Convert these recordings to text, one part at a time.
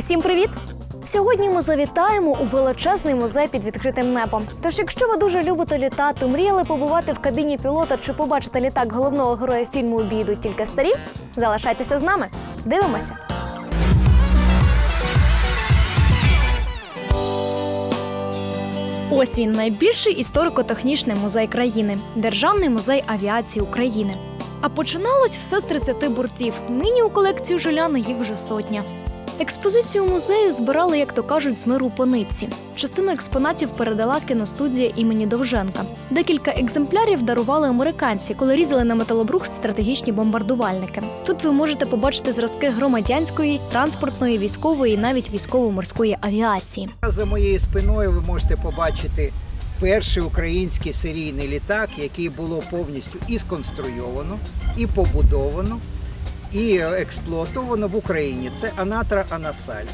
Усім привіт! Сьогодні ми завітаємо у величезний музей під відкритим небом. Тож, якщо ви дуже любите літати, мріяли побувати в кабіні пілота чи побачити літак головного героя фільму «Обійдуть тільки старі, залишайтеся з нами. Дивимося. Ось він найбільший історико-технічний музей країни Державний музей авіації України. А починалось все з 30 бортів. Нині у колекцію Жиляна їх вже сотня. Експозицію музею збирали, як то кажуть, з миру по нитці. Частину експонатів передала кіностудія імені Довженка. Декілька екземплярів дарували американці, коли різали на металобрухт стратегічні бомбардувальники. Тут ви можете побачити зразки громадянської, транспортної, військової і навіть військово-морської авіації. За моєю спиною ви можете побачити перший український серійний літак, який було повністю і сконструйовано, і побудовано, і експлуатовано в Україні. Це Анатра Анасаль.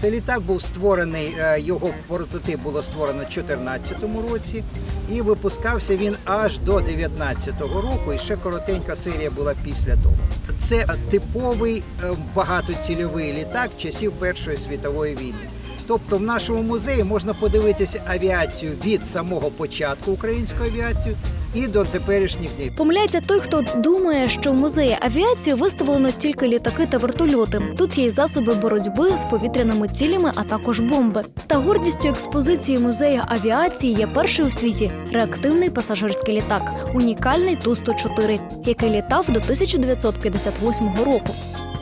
Цей літак був створений, е, його прототип було створено в 2014 році, і випускався він аж до 2019 року. І ще коротенька серія була після того. Це типовий е, багатоцільовий літак часів Першої світової війни. Тобто в нашому музеї можна подивитися авіацію від самого початку української авіації і до теперішніх днів. Помиляється той, хто думає, що в музеї авіації виставлено тільки літаки та вертольоти. Тут є й засоби боротьби з повітряними цілями, а також бомби. Та гордістю експозиції музею авіації є перший у світі реактивний пасажирський літак, унікальний Ту-104, який літав до 1958 року.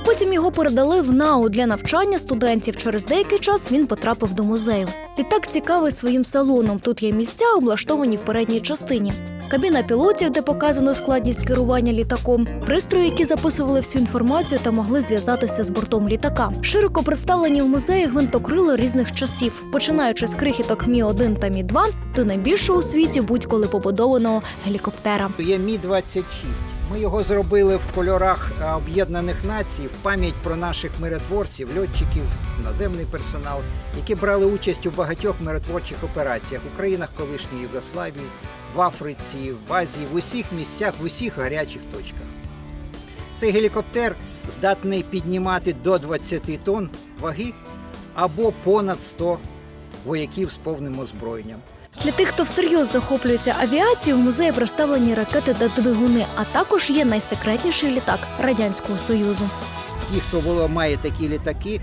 Потім його передали в НАУ для навчання студентів. Через деякий час він потрапив до музею. Літак цікавий своїм салоном. Тут є місця, облаштовані в передній частині. Кабіна пілотів, де показано складність керування літаком, пристрої, які записували всю інформацію та могли зв'язатися з бортом літака. Широко представлені в музеї гвинтокрили різних часів, починаючи з крихіток Мі 1 та Мі 2 до найбільшого у світі будь-коли побудованого гелікоптера. Є Мі 26 Ми його зробили в кольорах е, Об'єднаних Націй в пам'ять про наших миротворців, льотчиків, наземний персонал, які брали участь у багатьох миротворчих операціях у країнах колишньої Югославії, в Африці, в Азії, в усіх місцях, в усіх гарячих точках. Цей гелікоптер здатний піднімати до 20 тонн ваги або понад 100 вояків з повним озброєнням. Для тих, хто всерйоз захоплюється авіацією, в музеї представлені ракети та двигуни, а також є найсекретніший літак радянського союзу. ті, хто має такі літаки,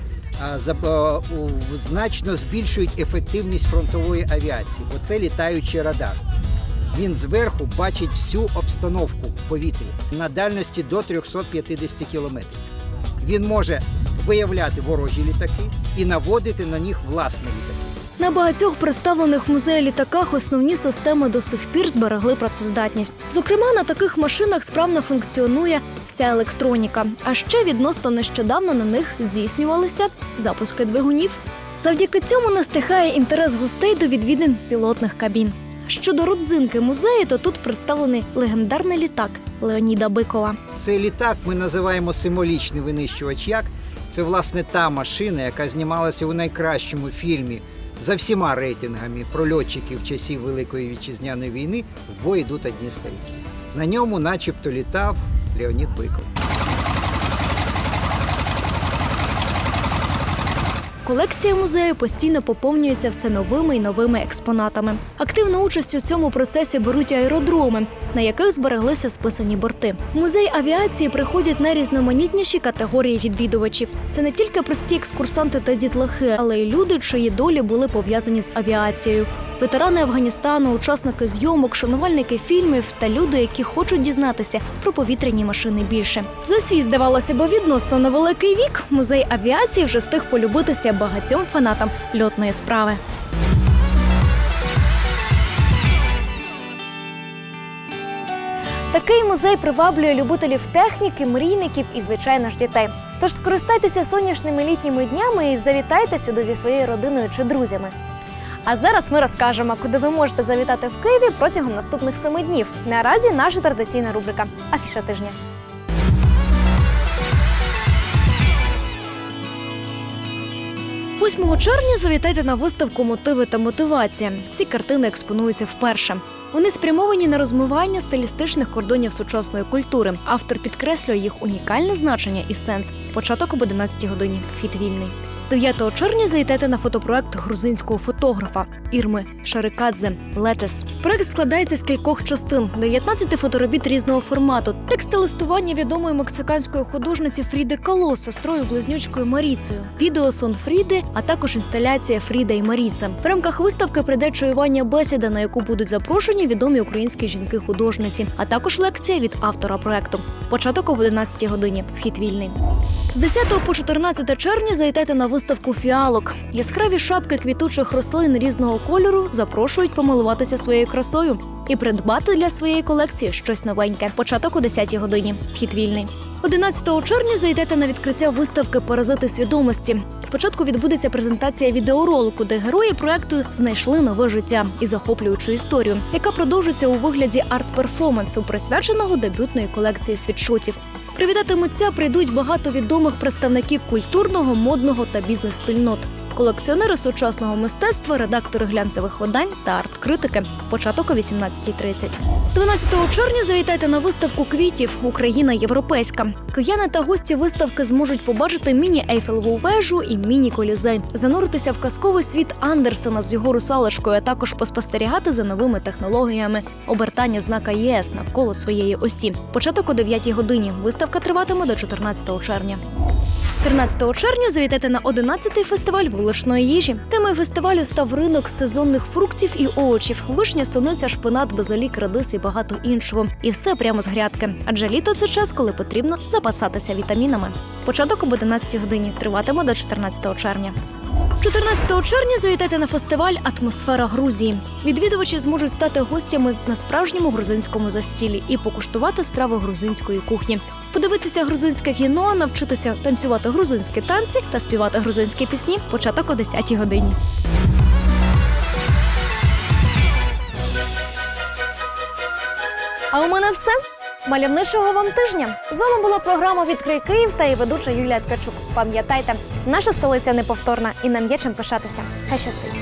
значно збільшують ефективність фронтової авіації. Оце літаючий радар. Він зверху бачить всю обстановку в повітрі на дальності до 350 кілометрів. Він може виявляти ворожі літаки і наводити на них власні літаки. На багатьох представлених в музеї літаках основні системи до сих пір зберегли працездатність. Зокрема, на таких машинах справно функціонує вся електроніка. А ще відносно нещодавно на них здійснювалися запуски двигунів. Завдяки цьому не стихає інтерес гостей до відвідин пілотних кабін. Щодо родзинки музею, то тут представлений легендарний літак Леоніда Бикова. Цей літак ми називаємо символічний винищувач як. Це власне та машина, яка знімалася у найкращому фільмі за всіма рейтингами про льотчиків часів Великої вітчизняної війни в бой йдуть одні старіки. На ньому, начебто, літав Леонід Биков. Колекція музею постійно поповнюється все новими і новими експонатами. Активну участь у цьому процесі беруть аеродроми, на яких збереглися списані борти. В музей авіації приходять найрізноманітніші категорії відвідувачів. Це не тільки прості екскурсанти та дітлахи, але й люди, чиї долі були пов'язані з авіацією. Ветерани Афганістану, учасники зйомок, шанувальники фільмів та люди, які хочуть дізнатися про повітряні машини більше. За свій здавалося б відносно невеликий вік. Музей авіації вже встиг полюбитися багатьом фанатам льотної справи. Такий музей приваблює любителів техніки, мрійників і, звичайно ж, дітей. Тож скористайтеся сонячними літніми днями і завітайте сюди зі своєю родиною чи друзями. А зараз ми розкажемо, куди ви можете завітати в Києві протягом наступних семи днів. Наразі наша традиційна рубрика Афіша тижня. Восьмого червня завітайте на виставку Мотиви та мотивація. Всі картини експонуються вперше. Вони спрямовані на розмивання стилістичних кордонів сучасної культури. Автор підкреслює їх унікальне значення і сенс. Початок об 11 годині. Вхід вільний. 9 червня завітайте на фотопроект грузинського фотографа Ірми Шарикадзе Летес. Проект складається з кількох частин: 19 фоторобіт різного формату, тексти листування відомої мексиканської художниці Фріди Кало з сестрою близнючкою Маріцею, відео сон Фріди, а також інсталяція Фріда і Маріце. В рамках виставки прийде чаювання бесіда, на яку будуть запрошені відомі українські жінки-художниці, а також лекція від автора проекту. Початок об 11 годині. Вхід вільний. З 10 по 14 червня завітайте на виставку фіалок. Яскраві шапки квітучих рослин різного кольору запрошують помилуватися своєю красою і придбати для своєї колекції щось новеньке. Початок о 10 годині. Вхід вільний. 11 червня зайдете на відкриття виставки Паразити свідомості. Спочатку відбудеться презентація відеоролику, де герої проекту знайшли нове життя і захоплюючу історію, яка продовжиться у вигляді арт-перформансу, присвяченого дебютної колекції світшотів. Привітати митця прийдуть багато відомих представників культурного, модного та бізнес-спільнот. Колекціонери сучасного мистецтва, редактори глянцевих видань та арт-критики. Початок о 18.30. 12 червня завітайте на виставку квітів Україна європейська. Кияни та гості виставки зможуть побачити міні-ейфелеву вежу і міні-колізей, зануритися в казковий світ Андерсена з його русалочкою, а також поспостерігати за новими технологіями обертання знака ЄС навколо своєї осі. Початок о 9 годині. Виставка триватиме до 14 червня. 13 червня завітайте на 11-й фестиваль вуличної їжі. Темою фестивалю став ринок сезонних фруктів і овочів. Вишня, суниця, шпинат, базилік, радис і багато іншого. І все прямо з грядки. Адже літо це час, коли потрібно запасатися вітамінами. Початок об 11 годині триватиме до 14 червня. 14 червня завітайте на фестиваль Атмосфера Грузії. Відвідувачі зможуть стати гостями на справжньому грузинському застілі і покуштувати страви грузинської кухні, подивитися грузинське кіно, навчитися танцювати грузинські танці та співати грузинські пісні. Початок о 10 годині. А у мене все. Мальовничого вам тижня. З вами була програма Відкрий Київ та її ведуча Юлія Ткачук. Пам'ятайте, наша столиця неповторна і нам є чим пишатися. Хай щастить.